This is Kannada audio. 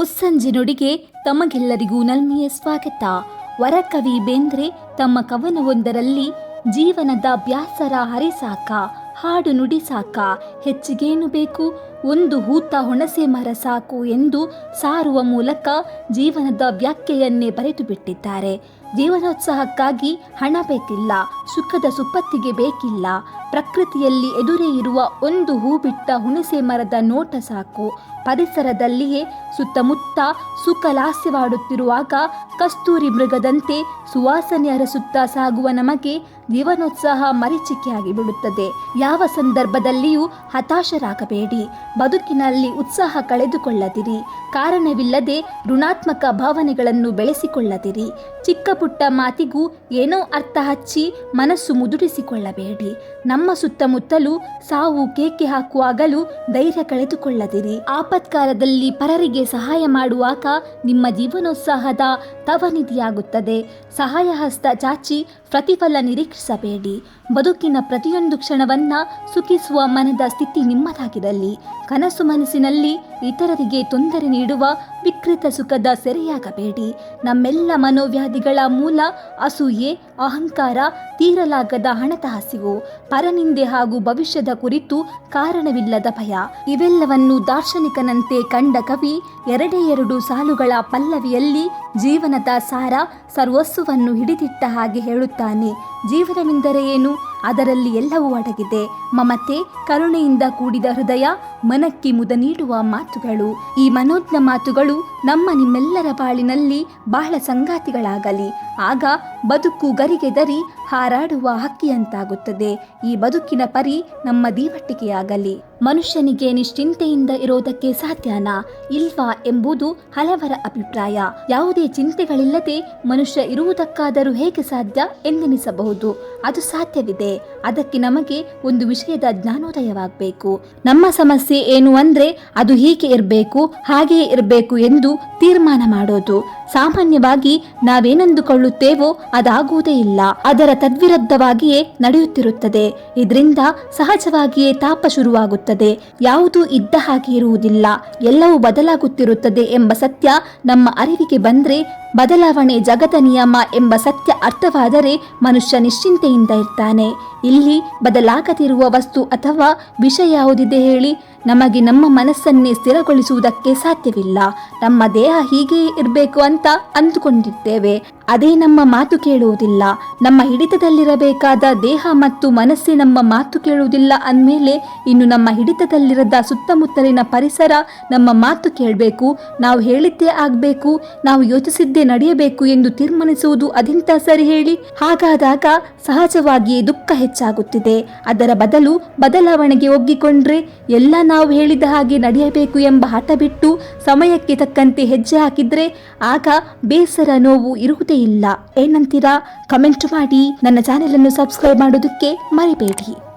ಮುಸ್ಸಂಜೆ ನುಡಿಗೆ ತಮಗೆಲ್ಲರಿಗೂ ನಲ್ಮಿಯ ಸ್ವಾಗತ. ವರಕವಿ ಬೇಂದ್ರೆ ತಮ್ಮ ಕವನವೊಂದರಲ್ಲಿ ಜೀವನದ ಬ್ಯಾಸರ ಹರಿಸಾಕ, ಹಾಡು ನುಡಿ ಸಾಕ ಹೆಚ್ಚಿಗೇನು ಬೇಕು, ಒಂದು ಹೂತ ಹುಣಸೆ ಮರ ಸಾಕು ಎಂದು ಸಾರುವ ಮೂಲಕ ಜೀವನದ ವ್ಯಾಖ್ಯೆಯನ್ನೇ ಬರೆದು ಬಿಟ್ಟಿದ್ದಾರೆ ಜೀವನೋತ್ಸಾಹಕ್ಕಾಗಿ ಹಣ ಬೇಕಿಲ್ಲ, ಸುಖದ ಸುಪ್ಪತ್ತಿಗೆ ಬೇಕಿಲ್ಲ ಪ್ರಕೃತಿಯಲ್ಲಿ ಎದುರೇ ಇರುವ ಒಂದು ಹೂ ಬಿಟ್ಟ ಹುಣಸೆ ಮರದ ನೋಟ ಸಾಕು. ಪರಿಸರದಲ್ಲಿಯೇ ಸುತ್ತಮುತ್ತ ಸುಖ ಲಾಸ್ಯವಾಡುತ್ತಿರುವಾಗ ಕಸ್ತೂರಿ ಮೃಗದಂತೆ ಸುವಾಸನೆ ಅರಸುತ್ತಾ ಸಾಗುವ ನಮಗೆ ಜೀವನೋತ್ಸಾಹ ಮರೀಚಿಕೆಯಾಗಿ ಬಿಡುತ್ತದೆ ಯಾವ ಸಂದರ್ಭದಲ್ಲಿಯೂ ಹತಾಶರಾಗಬೇಡಿ. ಬದುಕಿನಲ್ಲಿ ಉತ್ಸಾಹ ಕಳೆದುಕೊಳ್ಳದಿರಿ. ಕಾರಣವಿಲ್ಲದೆ ಋಣಾತ್ಮಕ ಭಾವನೆಗಳನ್ನು ಬೆಳೆಸಿಕೊಳ್ಳದಿರಿ. ಚಿಕ್ಕ ಮಾತಿಗೂ ಏನೋ ಅರ್ಥ ಹಚ್ಚಿ ಮನಸ್ಸು ಮುದುಡಿಸಿಕೊಳ್ಳಬೇಡಿ. ನಮ್ಮ ಸುತ್ತಮುತ್ತಲೂ ಸಾವು ಕೇಕೆ ಹಾಕುವಾಗಲೂ ಧೈರ್ಯ ಕಳೆದುಕೊಳ್ಳದಿರಿ. ಆಪತ್ಕಾಲದಲ್ಲಿ ಪರರಿಗೆ ಸಹಾಯ ಮಾಡುವಾಗ ನಿಮ್ಮ ಜೀವನೋತ್ಸಾಹದ ತವನಿಧಿಯಾಗುತ್ತದೆ ಸಹಾಯ ಹಸ್ತ ಚಾಚಿ ಪ್ರತಿಫಲ ನಿರೀಕ್ಷಿಸಬೇಡಿ. ಬದುಕಿನ ಪ್ರತಿಯೊಂದು ಕ್ಷಣವನ್ನ ಸುಖಿಸುವ ಮನದ ಸ್ಥಿತಿ ನಿಮ್ಮದಾಗಿರಲಿ. ಕನಸು ಮನಸ್ಸಿನಲ್ಲಿ ಇತರರಿಗೆ ತೊಂದರೆ ನೀಡುವ ವಿಕೃತ ಸುಖದ ಸೆರೆಯಾಗಬೇಡಿ. ನಮ್ಮೆಲ್ಲ ಮನೋವ್ಯಾಧಿಗಳ ಮೂಲ ಅಸೂಯೆ, ಅಹಂಕಾರ, ತೀರಲಾಗದ ಹಣದ ಹಸಿವು ಪರನಿಂದೆ ಹಾಗೂ ಭವಿಷ್ಯದ ಕುರಿತು ಕಾರಣವಿಲ್ಲದ ಭಯ. ಇವೆಲ್ಲವನ್ನು ದಾರ್ಶನಿಕನಂತೆ ಕಂಡ ಕವಿ ಎರಡೇ ಎರಡು ಸಾಲುಗಳ ಪಲ್ಲವಿಯಲ್ಲಿ ಜೀವನದ ಸಾರ ಸರ್ವಸ್ವವನ್ನು ಹಿಡಿದಿಟ್ಟ ಹಾಗೆ ಹೇಳುತ್ತಾನೆ. ಜೀವನವೆಂದರೆ ಏನು? ಅದರಲ್ಲಿ ಎಲ್ಲವೂ ಅಡಗಿದೆ. ಮಮತೆ, ಕರುಣೆಯಿಂದ ಕೂಡಿದ ಹೃದಯ, ಮನಕ್ಕೆ ಮುದ ನೀಡುವ ಮಾತುಗಳು. ಈ ಮನೋಜ್ಞ ಮಾತುಗಳು ನಮ್ಮ ನಿಮ್ಮೆಲ್ಲರ ಬಾಳಿನಲ್ಲಿ ಬಹಳ ಸಂಗಾತಿಗಳಾಗಲಿ. ಆಗ ಬದುಕು ಗರಿಗೆದರಿ ಹಾರಾಡುವ ಹಕ್ಕಿಯಂತಾಗುತ್ತದೆ. ಈ ಬದುಕಿನ ಪರಿ ನಮ್ಮ ದೀವಟ್ಟಿಗೆಯಾಗಲಿ. ಮನುಷ್ಯನಿಗೆ ನಿಶ್ಚಿಂತೆಯಿಂದ ಇರೋದಕ್ಕೆ ಸಾಧ್ಯನಾ ಇಲ್ವಾ ಎಂಬುದು ಹಲವರ ಅಭಿಪ್ರಾಯ. ಯಾವುದೇ ಚಿಂತೆಗಳಿಲ್ಲದೆ ಮನುಷ್ಯ ಇರುವುದಕ್ಕಾದರೂ ಹೇಗೆ ಸಾಧ್ಯ ಎಂದೆನಿಸಬಹುದು. ಅದು ಸಾಧ್ಯವಿದೆ. ಅದಕ್ಕೆ ನಮಗೆ ಒಂದು ವಿಷಯದ ಜ್ಞಾನೋದಯವಾಗಬೇಕು. ನಮ್ಮ ಸಮಸ್ಯೆ ಏನು ಅಂದ್ರೆ ಅದು ಹೀಗೆ ಇರಬೇಕು, ಹಾಗೆಯೇ ಇರಬೇಕು ಎಂದು ತೀರ್ಮಾನ ಮಾಡೋದು. ಸಾಮಾನ್ಯವಾಗಿ ನಾವೇನೆಂದುಕೊಳ್ಳುತ್ತೇವೋ ಅದಾಗುವುದೇ ಇಲ್ಲ. ಅದರ ತದ್ವಿರುದ್ಧವಾಗಿಯೇ ನಡೆಯುತ್ತಿರುತ್ತದೆ. ಇದರಿಂದ ಸಹಜವಾಗಿಯೇ ತಾಪ ಶುರುವಾಗುತ್ತದೆ. ಯಾವುದೂ ಇದ್ದ ಹಾಗೆ ಇರುವುದಿಲ್ಲ. ಎಲ್ಲವೂ ಬದಲಾಗುತ್ತಿರುತ್ತದೆ ಎಂಬ ಸತ್ಯ ನಮ್ಮ ಅರಿವಿಗೆ ಬಂದ್ರೆ ಬದಲಾವಣೆ ಜಗತ ನಿಯಮ ಎಂಬ ಸತ್ಯ ಅರ್ಥವಾದರೆ ಮನುಷ್ಯ ನಿಶ್ಚಿಂತೆಯಿಂದ ಇರ್ತಾನೆ. ಇಲ್ಲಿ ಬದಲಾಗದಿರುವ ವಸ್ತು ಅಥವಾ ವಿಷಯ ಯಾವುದಿದೆ ಹೇಳಿ, ನಮಗೆ ನಮ್ಮ ಮನಸ್ಸನ್ನೇ ಸ್ಥಿರಗೊಳಿಸುವುದಕ್ಕೆ ಸಾಧ್ಯವಿಲ್ಲ. ನಮ್ಮ ದೇಹ ಹೀಗೆಯೇ ಇರಬೇಕು ಅಂತ ಅಂದುಕೊಂಡಿರ್ತೇವೆ ಅದೇ ನಮ್ಮ ಮಾತು ಕೇಳುವುದಿಲ್ಲ. ನಮ್ಮ ಹಿಡಿತದಲ್ಲಿರಬೇಕಾದ ದೇಹ ಮತ್ತು ಮನಸ್ಸೇ ನಮ್ಮ ಮಾತು ಕೇಳುವುದಿಲ್ಲ ಅಂದಮೇಲೆ ಇನ್ನು ನಮ್ಮ ಹಿಡಿತದಲ್ಲಿರದ ಸುತ್ತಮುತ್ತಲಿನ ಪರಿಸರ ನಮ್ಮ ಮಾತು ಕೇಳಬೇಕು, ನಾವು ಹೇಳಿದ್ದೇ ಆಗಬೇಕು, ನಾವು ಯೋಚಿಸಿದ್ದೇ ನಡೆಯಬೇಕು ಎಂದು ತೀರ್ಮಾನಿಸುವುದು ಅದೆಂತ ಸರಿ ಹೇಳಿ. ಹಾಗಾದಾಗ ಸಹಜವಾಗಿಯೇ ದುಃಖ ಹೆಚ್ಚಾಗುತ್ತಿದೆ. ಅದರ ಬದಲು ಬದಲಾವಣೆಗೆ ಒಗ್ಗಿಕೊಂಡ್ರೆ ಎಲ್ಲ ನಾವು ಹೇಳಿದ ಹಾಗೆ ನಡೆಯಬೇಕು ಎಂಬ ಹಠ ಬಿಟ್ಟು ಸಮಯಕ್ಕೆ ತಕ್ಕಂತೆ ಹೆಜ್ಜೆ ಹಾಕಿದ್ರೆ ಆಗ ಬೇಸರ ನೋವು ಇರುವುದೇ ಇಲ್ಲ. ಏನಂತೀರಾ? ಕಮೆಂಟ್ ಮಾಡಿ. ನನ್ನ ಚಾನೆಲ್ ಅನ್ನು ಸಬ್ಸ್ಕ್ರೈಬ್ ಮಾಡೋದಕ್ಕೆ ಮರಿಬೇಡಿ.